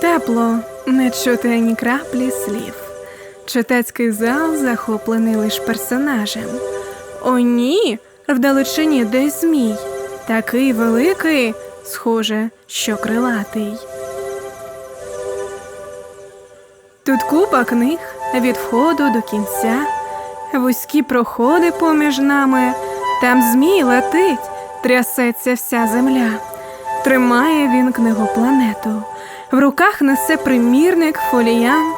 Тепло, не чути ані краплі слів. Читацький зал захоплений лиш персонажем. О, ні, вдалечині десь змій. Такий великий, схоже, що крилатий. Тут купа книг від входу до кінця, вузькі проходи поміж нами, там змій летить, трясеться вся земля. Тримає він книгопланету, в руках несе примірник фоліянт,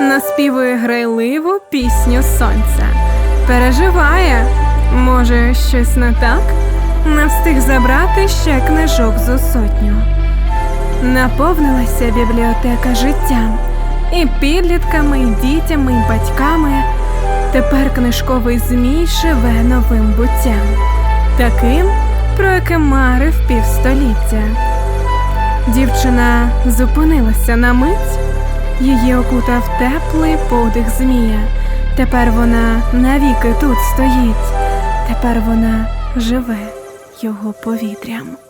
наспівує грайливу пісню сонця. Переживає, може, щось не так? Не встиг забрати ще книжок зо сотню. Наповнилася бібліотека життям і підлітками, і дітями, і батьками. Тепер книжковий змій живе новим буттям, таким, про яке марив півстоліття. Дівчина зупинилася на мить, її окутав теплий подих змія. Тепер вона навіки тут стоїть, тепер вона живе його повітрям.